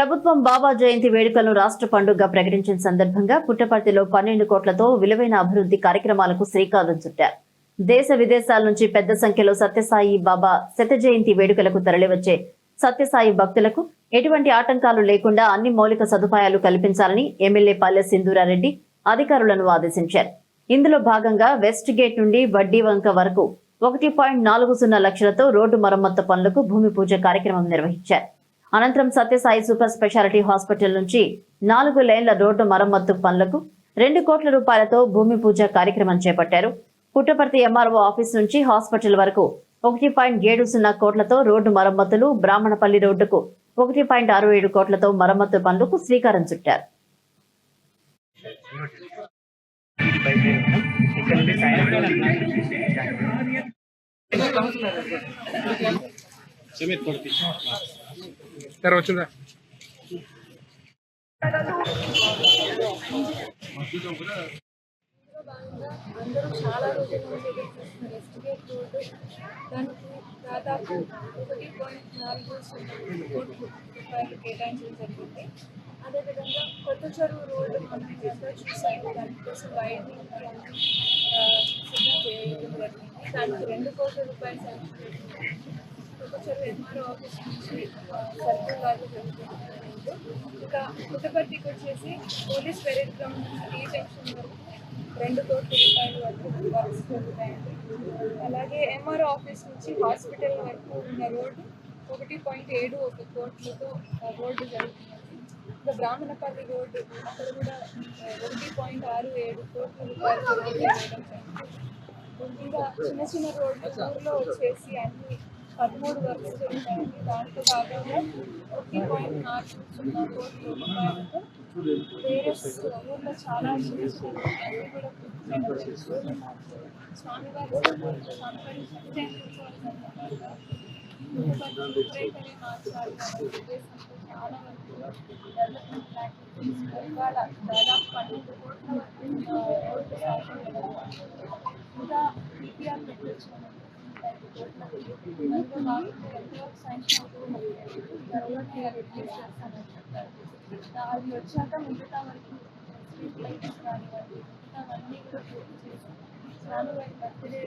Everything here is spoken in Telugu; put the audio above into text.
ప్రభుత్వం బాబా జయంతి వేడుకలను రాష్ట్ర పండుగగా ప్రకటించిన సందర్భంగా పుట్టపర్తిలో పన్నెండు కోట్లతో విలువైన అభివృద్ధి కార్యక్రమాలకు శ్రీకారం చుట్టారు. దేశ విదేశాల నుంచి పెద్ద సంఖ్యలో సత్యసాయి బాబా శత జయంతి వేడుకలకు తరలివచ్చే సత్యసాయి భక్తులకు ఎటువంటి ఆటంకాలు లేకుండా అన్ని మౌలిక సదుపాయాలు కల్పించాలని ఎమ్మెల్యే పల్లె సింధూరారెడ్డి అధికారులను ఆదేశించారు. ఇందులో భాగంగా వెస్ట్ గేట్ నుండి వడ్డీ వంక వరకు ఒకటి పాయింట్ నాలుగు సున్నా లక్షలతో రోడ్డు మరమ్మత్తు పనులకు భూమి పూజ కార్యక్రమం నిర్వహించారు. అనంతరం సత్యసాయి సూపర్ స్పెషాలిటీ హాస్పిటల్ నుంచి నాలుగు లేన్ల రోడ్డు మరమ్మత్తు పనులకు రెండు కోట్ల రూపాయలతో భూమి పూజ కార్యక్రమం చేపట్టారు. పుట్టపర్తి ఎంఆర్ఓ ఆఫీస్ నుంచి హాస్పిటల్ వరకు ఒకటి పాయింట్ ఏడు సున్నా కోట్లతో రోడ్డు మరమ్మతులు బ్రాహ్మణపల్లి రోడ్డుకు ఒకటి పాయింట్ ఆరు ఏడు కోట్లతో మరమ్మతు పనులకు శ్రీకారం చుట్టారు. ఇక్కడ సమిత్ కొడుకు సరే వచ్చిందా అందరూ చాలా రోజుల నుంచి వెస్టిగేట్ రోడ్డు దానికి దాదాపు ఒకటి పాయింట్ నాలుగు సున్నా కోట్లు రూపాయలు కేటాయించడం జరిగింది అదేవిధంగా కొత్త చెరువు రోడ్డు మనం అందరూ చూసాము దానికోసం వైడింగ్ సిద్ధం చేయడం జరిగింది దానికి రెండు కోట్ల రూపాయలు శాంక్షన్ చేసింది ఆఫీస్ నుంచి సర్కిల్ వారు ఇంకా పుట్టపర్తికి వచ్చేసి పోలీస్ పెరేడ్ గ్రౌండ్ ఈ జంక్షన్ వరకు రెండు కోట్ల రూపాయలు వరకు వర్క్స్ జరుగుతాయండి అలాగే ఎంఆర్ఓ ఆఫీస్ నుంచి హాస్పిటల్ వరకు ఉన్న రోడ్డు ఒకటి పాయింట్ ఏడు ఒక కోట్లతో రోడ్డు జరుగుతుంది ఇంకా బ్రాహ్మణపల్లి రోడ్డు అక్కడ కూడా ఒకటి పాయింట్ ఆరు ఏడు కోట్ల రూపాయలు రోడ్డు ఇంకా చిన్న చిన్న రోడ్లు ఊర్లో వచ్చేసి అన్ని పదమూడు వర్క్స్ జరుగుతాయండి దాంట్లో భాగంగా ఒకటి పాయింట్ నాలుగు సున్నా కోట్ల రూపాయలతో వేరే ఊర్లో చాలా చిన్న చిన్న రోడ్లు అన్ని కూడా పూర్తి చేయడం జరిగింది. స్వామివారి స్వామివారి సత్యజయంతి ఉత్సవాల సందర్భంగా పుట్టపర్తి విపరీతమే మార్చాలి అనే ఉద్దేశంతో చాలా వరకు డెవలప్మెంట్ యాక్టివిటీస్ ఇవాళ దాదాపు పన్నెండు కోట్ల వరకు ఆ, రోడ్డు శాంక్షన్ చేయడం ఇంకా ఈపీఆర్ పెట్టించాము అందులో భాగంగా ఎంతవరకు శాంక్షన్ అవుతుందో త్వరలోనే రిలీజ్ చేస్తానని అది వచ్చాక మిగతా వరకు స్ట్రీట్ లైట్స్ కానివ్వండి మిగతావన్నీ కూడా పూర్తి చేసి స్వామివారి బర్త్డే